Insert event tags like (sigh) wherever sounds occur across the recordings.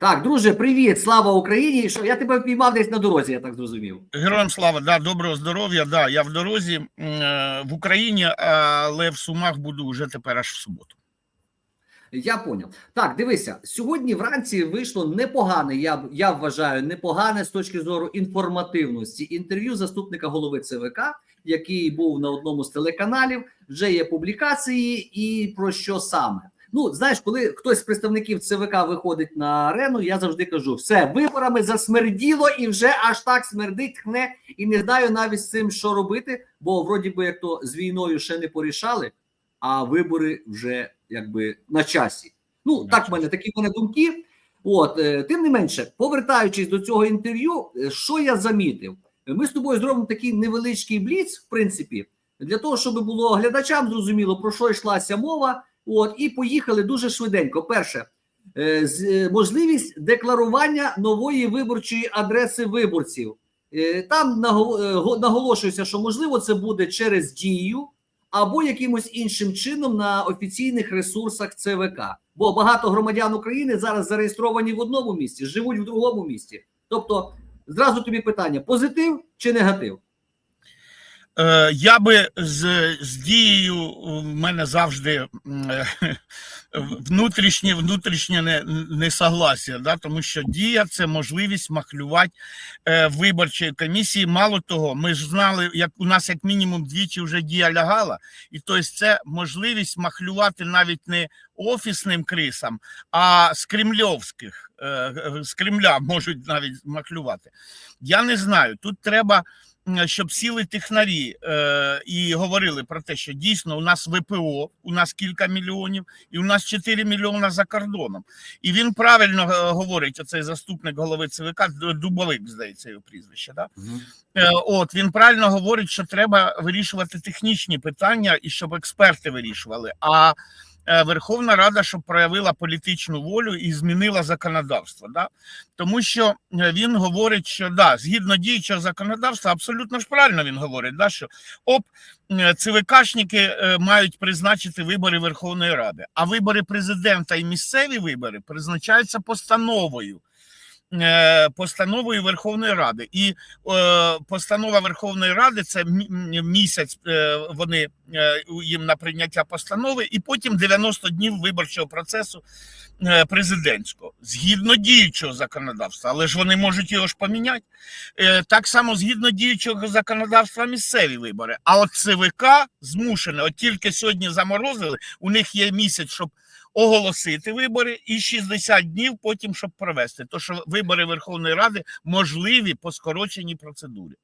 Так, друже, привіт, слава Україні. Що я тебе впіймав десь на дорозі, я так зрозумів. Героям слава, да, доброго здоров'я. Да, я в дорозі е, в Україні, але в Сумах буду вже тепер аж в суботу. Я поняв. Так, дивися, сьогодні вранці вийшло непогане. Я я вважаю, непогане з точки зору інформативності. Інтерв'ю заступника голови ЦВК, який був на одному з телеканалів. Вже є публікації, і про що саме. Ну, знаєш, коли хтось з представників ЦВК виходить на арену, я завжди кажу: все, виборами засмерділо і вже аж так смердить, тхне, і не знаю навіть з цим, що робити, бо вроді би як то з війною ще не порішали, а вибори вже якби на часі. Ну, На так в мене такі в мене думки. От, е, тим не менше, повертаючись до цього інтерв'ю, е, що я замітив? Ми з тобою зробимо такий невеличкий бліц, в принципі, для того, щоб було глядачам зрозуміло, про що йшлася мова. От, і поїхали дуже швиденько. Перше, е, е, можливість декларування нової виборчої адреси виборців. Е, Там наго- наголошується, що можливо це буде через дію або якимось іншим чином на офіційних ресурсах ЦВК. Бо багато громадян України зараз зареєстровані в одному місті, живуть в другому місті. Тобто, зразу тобі питання: позитив чи негатив? Е, Я би з, з дією в мене завжди е, внутрішнє внутрішнє не, несогласія, да, тому що дія це можливість махлювати е, виборчої комісії. Мало того, ми ж знали, як у нас як мінімум двічі вже дія лягала, і тобто це можливість махлювати навіть не офісним крисам, а з кремльовських з Кремля (laughs) можуть навіть махлювати. Я не знаю. Тут треба щоб сіли технарі е, і говорили про те, що дійсно у нас ВПО, у нас кілька мільйонів, і у нас 4 мільйона за кордоном. І він правильно е, говорить, оцей заступник голови ЦВК, Дубовик, здається, його прізвище. Да? Е, От він правильно говорить, що треба вирішувати технічні питання і щоб експерти вирішували. А Верховна Рада щоб проявила політичну волю і змінила законодавство. Да? Тому що е, він говорить, що да, згідно діючого законодавства, абсолютно ж правильно він говорить, да, що оп, е, ЦВКшники е, мають призначити вибори Верховної Ради, а вибори президента і місцеві вибори призначаються постановою. е, Постановою Верховної Ради, і е, постанова Верховної Ради це місяць. е, Вони е, їм на прийняття постанови, і потім 90 днів виборчого процесу е, президентського згідно діючого законодавства, але ж вони можуть його ж поміняти. Е, Так само згідно діючого законодавства місцеві вибори. А от ЦВК змушене, от тільки сьогодні заморозили, у них є місяць, щоб оголосити вибори, і 60 днів потім, щоб провести. То що вибори Верховної Ради можливі по скороченій процедурі.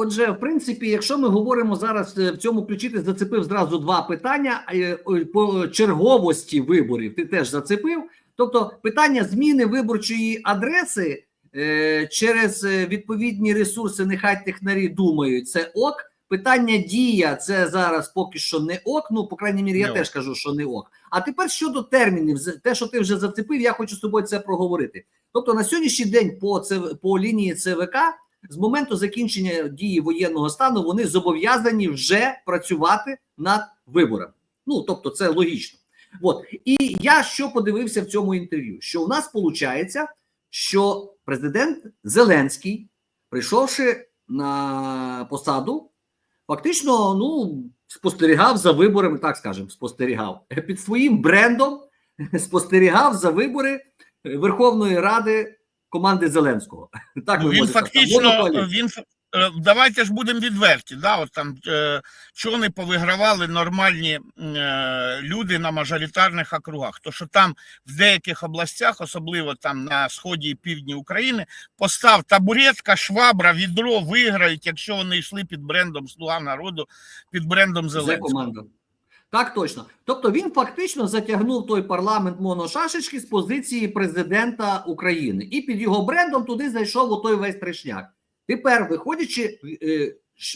Отже, в принципі, якщо ми говоримо зараз е, в цьому ключі, ти зацепив зразу два питання е, по черговості виборів. Ти теж зацепив. Тобто, питання зміни виборчої адреси е, через відповідні ресурси, нехай технарі думають, це ок. Питання дія це зараз поки що не ок. Ну, по крайній мірі, я Не теж кажу, що не ок. А тепер щодо термінів, те, що ти вже зацепив, я хочу з тобою це проговорити. Тобто, на сьогоднішній день по ЦВ, по лінії ЦВК з моменту закінчення дії воєнного стану вони зобов'язані вже працювати над виборами. Ну тобто, це логічно. От і я що подивився в цьому інтерв'ю: що у нас виходить, що президент Зеленський, прийшовши на посаду, фактично ну спостерігав за виборами, так скажемо, спостерігав під своїм брендом, спостерігав за вибори Верховної Ради команди Зеленського. (laughs) Так би він фактично він е, давайте ж будемо відверті. Да, от там е, чони повигравали нормальні е, люди на мажоритарних округах. То що там в деяких областях, особливо там на сході і півдні України, постав табуретка, швабра, відро виграють, якщо вони йшли під брендом Слуга народу, під брендом Зеленського. Так точно. Тобто він фактично затягнув той парламент моношашечки з позиції президента України, і під його брендом туди зайшов у той весь трешняк. Тепер, виходячи е,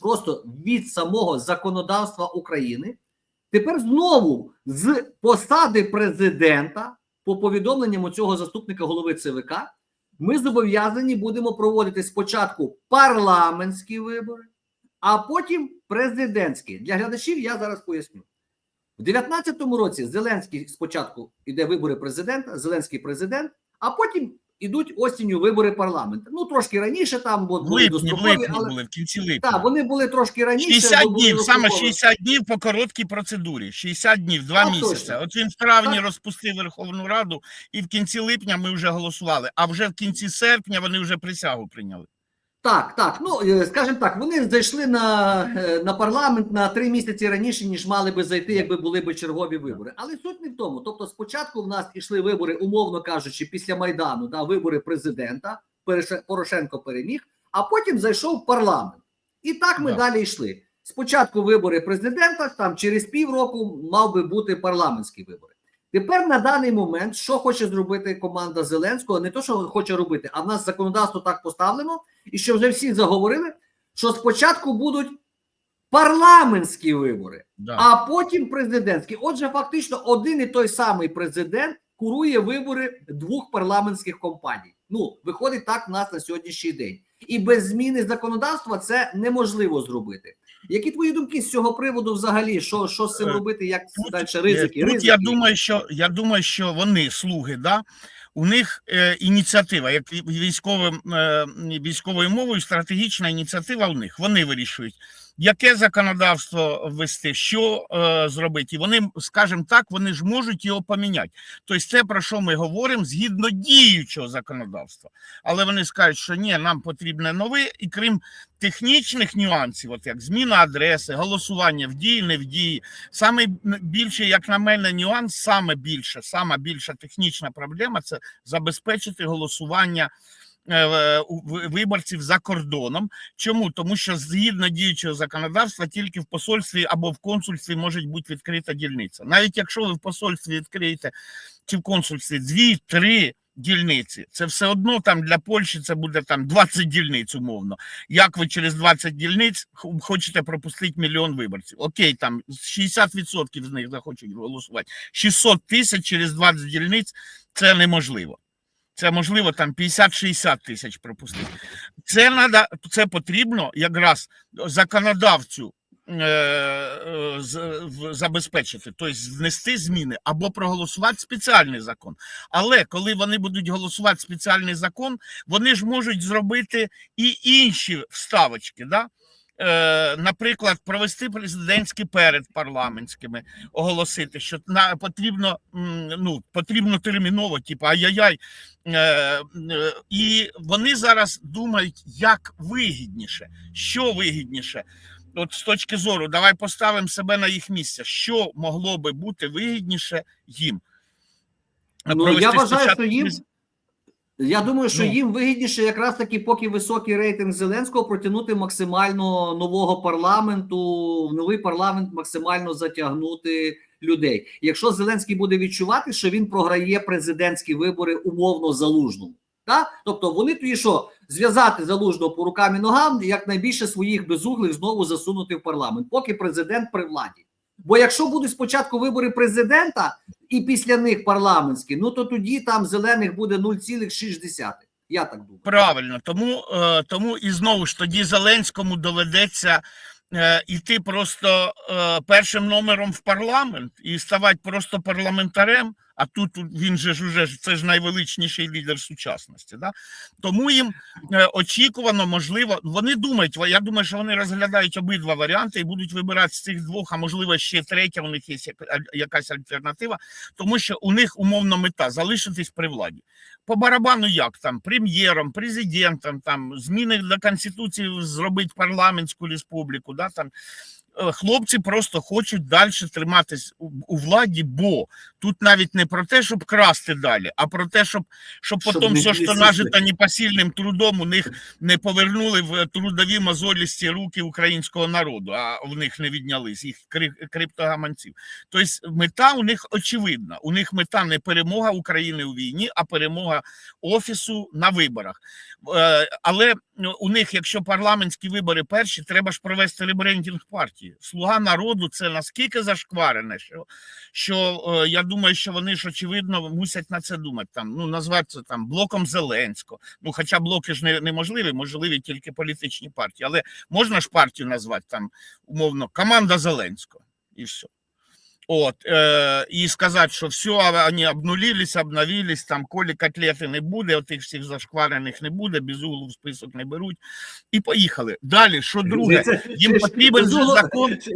просто від самого законодавства України, тепер знову з посади президента, по повідомленням цього заступника голови ЦВК, ми зобов'язані будемо проводити спочатку парламентські вибори, а потім президентські. Для глядачів я зараз поясню. В 19-му році Зеленський спочатку йде вибори президента, Зеленський президент, А потім ідуть осінню вибори парламенту. Ну трошки раніше там бо були липні, липні але були, в кінці липня. так, вони були трошки раніше. 60 днів, саме дострокові. 60 днів по короткій процедурі. 60 днів, два місяці. точно. От він в травні Так. розпустив Верховну Раду, і в кінці липня ми вже голосували. А вже в кінці серпня вони вже присягу прийняли. Так, так. Ну е, скажімо так, вони зайшли на, е, на парламент на три місяці раніше, ніж мали би зайти, якби були б чергові вибори. Але суть не в тому. Тобто, спочатку в нас ішли вибори, умовно кажучи, після майдану, да, вибори президента. Порошенко переміг, а потім зайшов парламент. І так ми Да. далі йшли. Спочатку вибори президента, там через півроку мав би бути парламентські вибори. Тепер на даний момент, що хоче зробити команда Зеленського, не то, що хоче робити, а в нас законодавство так поставлено, і що вже всі заговорили, що спочатку будуть парламентські вибори, Да. а потім президентські. Отже, фактично, один і той самий президент курує вибори двох парламентських компаній. Ну, виходить так в нас на сьогоднішній день. І без зміни законодавства це неможливо зробити. Які твої думки з цього приводу взагалі? Що, що з цим Е, робити? Як Тут, далі е, ризики? Тут ризики? я думаю, що я думаю, що вони слуги, да. У них е, ініціатива, як військовим е, військовою мовою, стратегічна ініціатива. У них вони вирішують, яке законодавство ввести, що е, зробити. І вони, скажімо так, вони ж можуть його поміняти. Тобто, це про що ми говоримо згідно діючого законодавства. Але вони скажуть, що ні, нам потрібне нове, і крім технічних нюансів, от як зміна адреси, голосування в дії, не в дії. Саме більше, як на мене, нюанс, саме більше, сама більша технічна проблема це забезпечити голосування виборців за кордоном. Чому? Тому що згідно діючого законодавства, тільки в посольстві або в консульстві може бути відкрита дільниця. Навіть якщо ви в посольстві відкриєте чи в консульстві дві-три дільниці, це все одно там для Польщі це буде там 20 дільниць, умовно. Як ви через 20 дільниць хочете пропустити мільйон виборців? Окей, там 60% з них захочуть голосувати. 600 тисяч через 20 дільниць це неможливо. Це можливо там 50-60 тисяч пропустити. Це надо, це потрібно якраз законодавцю е, е, забезпечити, тобто внести зміни або проголосувати спеціальний закон. Але коли вони будуть голосувати спеціальний закон, вони ж можуть зробити і інші вставочки. Да? Е, наприклад, провести президентські перед парламентськими, оголосити, що на потрібно ну потрібно терміново, типу ай-яй-яй. Е, е, і вони зараз думають, як вигідніше, що вигідніше. От з точки зору, давай поставимо себе на їх місце. Що могло би бути вигідніше їм? Ну, я вважаю, що їм Я думаю, що Ну. їм вигідніше, якраз таки, поки високий рейтинг Зеленського, протягнути максимально нового парламенту, в новий парламент максимально затягнути людей. Якщо Зеленський буде відчувати, що він програє президентські вибори умовно залужному. Та? Тобто вони тоді що зв'язати залужного по рукам і ногам, і якнайбільше своїх безуглих знову засунути в парламент, поки президент при владі. Бо якщо будуть спочатку вибори президента і після них парламентські, ну то тоді там зелених буде 0,6. Я так думаю. Правильно, тому, е, тому і знову ж тоді Зеленському доведеться іти просто е, першим номером в парламент і ставати просто парламентарем. А тут він же ж уже це ж найвеличніший лідер сучасності. Да? Тому їм е, очікувано, можливо, вони думають, я думаю, що вони розглядають обидва варіанти і будуть вибирати з цих двох, а можливо, ще третя, у них є яка- якась альтернатива, тому що у них умовно мета залишитись при владі по барабану як там прем'єром, президентом, там зміни до конституції зробити парламентську республіку. Да, там хлопці просто хочуть далі триматись у, владі, бо тут навіть не про те, щоб красти далі, а про те, щоб, щоб Щоб потім все, що нажито непосильним трудом, у них не повернули в трудові мозолісті руки українського народу, а в них не віднялись їх кри- криптогаманців. Тобто мета у них очевидна. У них мета не перемога України у війні, а перемога офісу на виборах. Е, Але у них, якщо парламентські вибори перші, треба ж провести ребрендінг партії. Слуга народу це наскільки зашкварене, що, що е, я думаю, що вони ж очевидно мусять на це думати. Там ну назвати це там блоком Зеленського. Ну, хоча блоки ж не, неможливі, можливі тільки політичні партії, але можна ж партію назвати там умовно команда Зеленського і все. От, е, і сказати, що все, вони обнулились, обновились, там колі котлети не буде, отих всіх зашкварених не буде, без углу в список не беруть. І поїхали. Далі, що друге, їм потрібен закон. (laughs)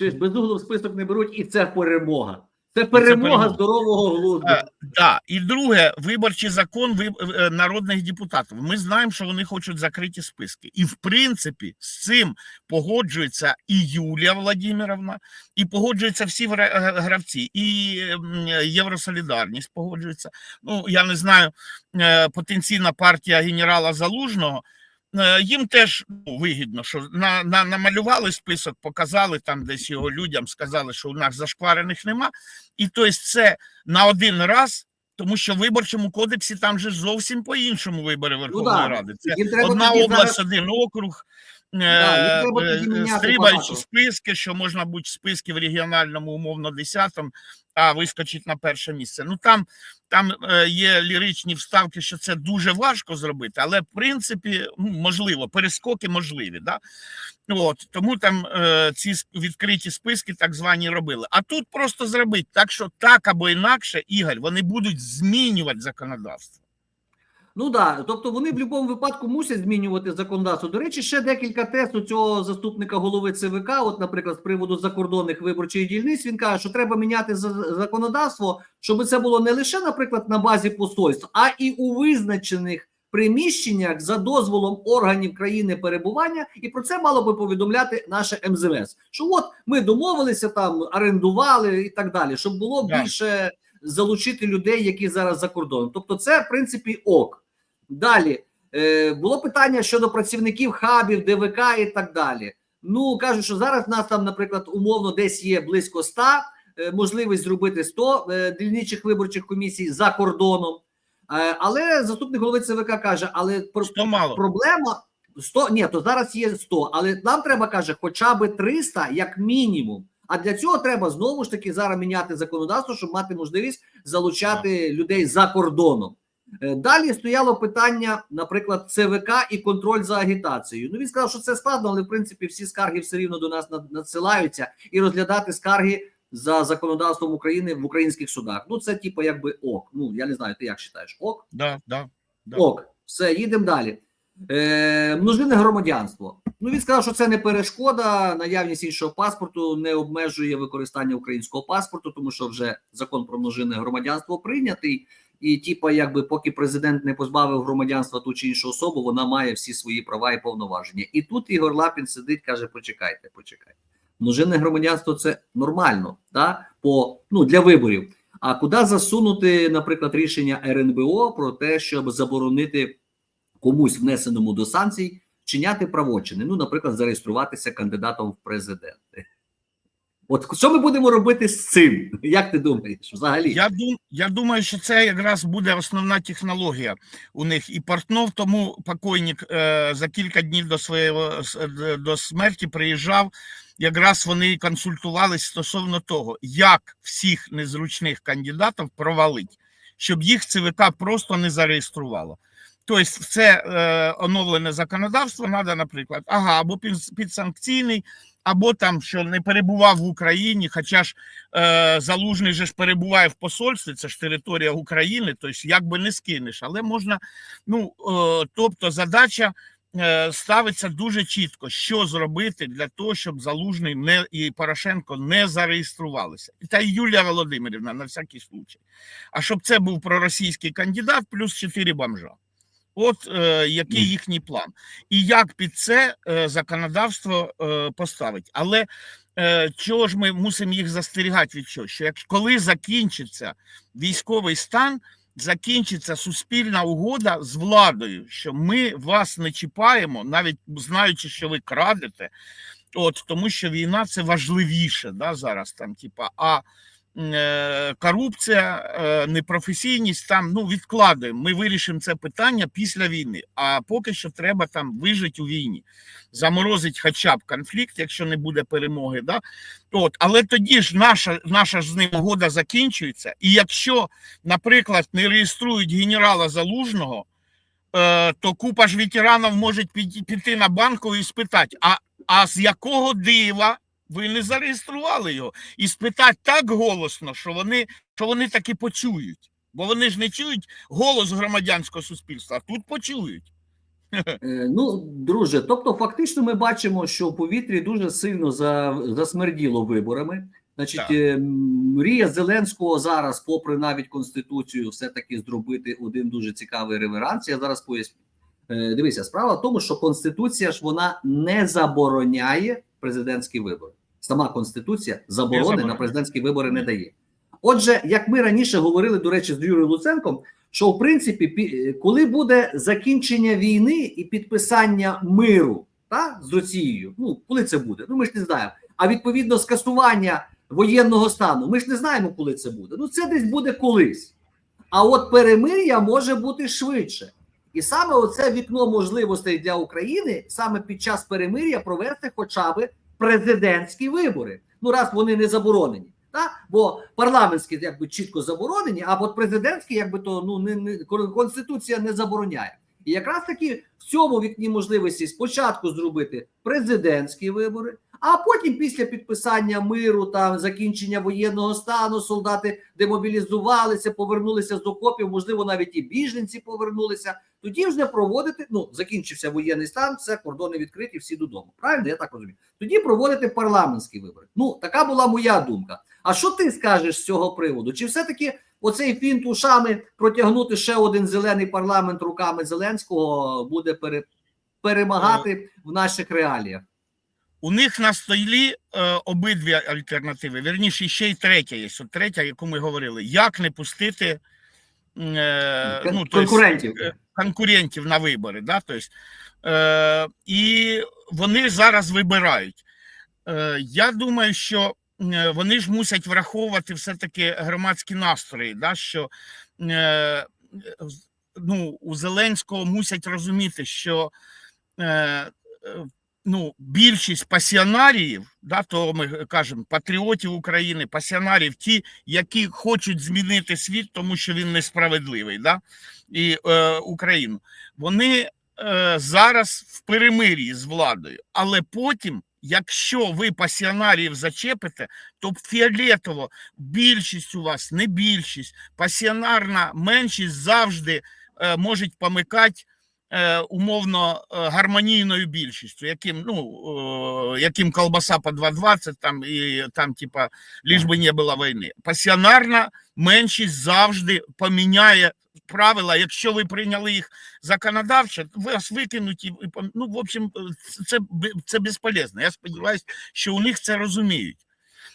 Без углу в список не беруть, і це перемога. Це перемога здорового глузду. Е, Да. І друге, виборчий закон е, народних депутатів. Ми знаємо, що вони хочуть закриті списки. І в принципі з цим погоджується і Юлія Владимировна, і погоджуються всі е, гравці, і Євросолідарність погоджується. Ну я не знаю, потенційна партія генерала Залужного. Е, Їм теж ну, вигідно, що на, на, намалювали список, показали там десь його людям, сказали, що у нас зашкварених нема. І тобто це на один раз, тому що в виборчому кодексі там же зовсім по-іншому вибори Верховної да. Ради. Це одна область, зараз- один округ. Да, е, тоді е, списки, що можна бути в списки в регіональному, умовно, 10-му, а вискочить на перше місце. Ну там, там е, є ліричні вставки, що це дуже важко зробити, але в принципі ну, можливо, перескоки можливі. Да? От, тому там ці відкриті списки так звані робили. А тут просто зробити так, що так або інакше, Ігор, вони будуть змінювати законодавство. Ну да, тобто вони в будь-якому випадку мусять змінювати законодавство. До речі, ще декілька тест у цього заступника голови ЦВК. От, наприклад, з приводу закордонних виборчих дільниць, він каже, що треба міняти за- законодавство, щоб це було не лише, наприклад, на базі посольств, а і у визначених приміщеннях за дозволом органів країни перебування, і про це мало би повідомляти наше МЗС. Що от ми домовилися там, орендували і так далі, щоб було більше залучити людей, які зараз за кордоном. Тобто, це в принципі ок. Далі е, було питання щодо працівників хабів, ДВК і так далі. Ну кажуть, що зараз в нас там, наприклад, умовно десь є близько 100, е, можливість зробити 100 е, дільничих виборчих комісій за кордоном. Е, але заступник голови ЦВК каже: але про, мало? проблема 100, ні, то зараз є 100, але нам треба каже, хоча б 300 як мінімум. А для цього треба знову ж таки зараз міняти законодавство, щоб мати можливість залучати людей за кордоном. Е, Далі стояло питання, наприклад, ЦВК і контроль за агітацією. Ну він сказав, що це складно, але в принципі всі скарги все рівно до нас надсилаються і розглядати скарги за законодавством України в українських судах. Ну це типу, якби ок. Ну я не знаю, ти як вважаєш? Ок. Да, да, да. Ок, все, їдемо далі. Е, множинне громадянство. Ну він сказав, що це не перешкода. Наявність іншого паспорту не обмежує використання українського паспорту, тому що вже закон про множинне громадянство прийнятий. І, типа, якби поки президент не позбавив громадянства ту чи іншу особу, вона має всі свої права і повноваження. І тут Ігор Лапін сидить, каже: почекайте, почекайте. Множинне громадянство це нормально, да? по ну для виборів. А куди засунути, наприклад, рішення РНБО про те, щоб заборонити комусь внесеному до санкцій вчиняти правочини? Ну, наприклад, зареєструватися кандидатом в президенти. От що ми будемо робити з цим? (laughs) Як ти думаєш? Взагалі? Я, дум, я думаю, що це якраз буде основна технологія у них. І Портнов тому покойник е, за кілька днів до своєї до смерті приїжджав. Якраз вони консультувались стосовно того, як всіх незручних кандидатів провалить, щоб їх ЦВК просто не зареєструвало. Тобто, це е, оновлене законодавство треба, наприклад, ага, або підсанкційний, або там, що не перебував в Україні, хоча ж е, залужний же ж перебуває в посольстві, це ж територія України, тобто як би не скинеш, але можна, ну е, тобто задача е, ставиться дуже чітко, що зробити для того, щоб залужний не і Порошенко не зареєструвалися. Та й Юлія Володимирівна на всякий случай. А щоб це був проросійський кандидат, плюс чотири бомжа. От е, який їхній план, і як під це е, законодавство е, поставить. Але е, чого ж ми мусимо їх застерігати від чого? Що як коли закінчиться військовий стан, закінчиться суспільна угода з владою, що ми вас не чіпаємо, навіть знаючи, що ви крадете, от тому що війна це важливіше да, зараз там, типа, а корупція, е, непрофесійність там ну відкладаємо. Ми вирішимо це питання після війни. А поки що треба там вижити у війні, заморозить хоча б конфлікт, якщо не буде перемоги. Да? От, але тоді ж наша, наша ж з ним угода закінчується. І якщо, наприклад, не реєструють генерала Залужного, е, то купа ж ветеранів може піти на банку і спитати: а, а з якого дива Ви не зареєстрували його і спитати так голосно, що вони, що вони таки почують. Бо вони ж не чують голос громадянського суспільства, а тут почують. (laughs) Е, Ну, друже, тобто, фактично, ми бачимо, що в повітрі дуже сильно за, засмерділо виборами. Значить, Так. е, мрія Зеленського зараз, попри навіть конституцію, все таки зробити один дуже цікавий реверанс. Я зараз поясню. Е, Дивися, справа в тому, що конституція ж вона не забороняє президентські вибори. Сама конституція заборони на президентські вибори не дає. Отже, як ми раніше говорили, до речі, з Юрієм Луценком, що в принципі, коли буде закінчення війни і підписання миру та, з Росією, ну коли це буде? Ну ми ж не знаємо. А відповідно скасування воєнного стану, ми ж не знаємо, коли це буде. Ну це десь буде колись. А от перемир'я може бути швидше. І саме оце вікно можливостей для України саме під час перемир'я провести хоча б президентські вибори. Ну раз вони не заборонені. Та? Бо парламентські якби чітко заборонені, а от президентські, якби то ну не, не конституція не забороняє. І якраз таки в цьому вікні можливості спочатку зробити президентські вибори, а потім, після підписання миру та закінчення воєнного стану, солдати демобілізувалися, повернулися з окопів, можливо, навіть і біженці повернулися. Тоді вже проводити. Ну закінчився воєнний стан, все кордони відкриті, всі додому. Правильно, я так розумію. Тоді проводити парламентські вибори. Ну така була моя думка. А що ти скажеш з цього приводу? Чи все-таки оцей фінт ушами протягнути ще один зелений парламент руками Зеленського буде пере, перемагати в наших реаліях? У них на столі е, обидві альтернативи. Вірніше, ще й третя є. От третя, яку ми говорили. Як не пустити е, ну, Конкурентів. е, конкурентів на вибори. Да? Тобто, е, і вони зараз вибирають. Е, я думаю, що е, вони ж мусять враховувати все-таки громадські настрої, да? що е, ну, у Зеленського мусять розуміти, що е, е, ну, більшість пасіонаріїв, да, то ми кажемо, патріотів України, пасіонарів, ті, які хочуть змінити світ, тому що він несправедливий, да, і е, Україну, вони е, зараз в перемир'ї з владою, але потім. Якщо ви пасіонарів зачепите, то фіолетово більшість у вас, не більшість, пасіонарна меншість завжди е, можуть помикати умовно е, гармонійною більшістю, яким ну е, яким колбаса по 2,20 там і там, типа, ліж би не було війни. Пасіонарна меншість завжди поміняє правила. Якщо ви прийняли їх законодавчо, вас викинуть і ну, в общем, це бе- це безполезно. Я сподіваюся, що у них це розуміють.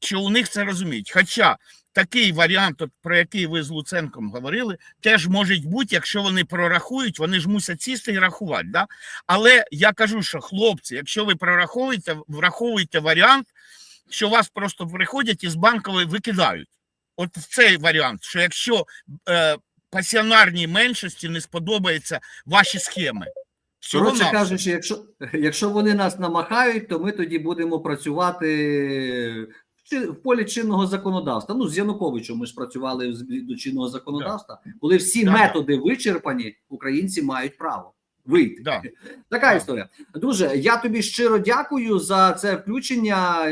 Що у них це розуміють. Хоча такий варіант, про який ви з Луценком говорили, теж може бути, якщо вони прорахують, вони ж мусять сісти і рахувати. Да? Але я кажу, що хлопці, якщо ви прораховуєте, враховуєте варіант, що вас просто приходять і з банкової викидають. От цей варіант, що якщо е, пасіонарній меншості не сподобаються ваші схеми. Коротше кажучи, якщо, якщо вони нас намахають, то ми тоді будемо працювати в, чи- в полі чинного законодавства. Ну, з Януковичем ми ж працювали з- до чинного законодавства, коли всі да. методи вичерпані, українці мають право вийти. Да. (laughs) Така Да. історія. Друже, я тобі щиро дякую за це включення.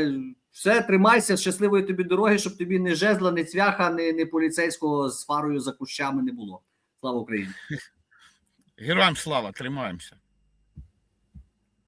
Все, тримайся, щасливої тобі дороги, щоб тобі ні жезла, ні цвяха, ні, ні поліцейського з фарою за кущами не було. Слава Україні! (laughs) Героям слава, тримаємося.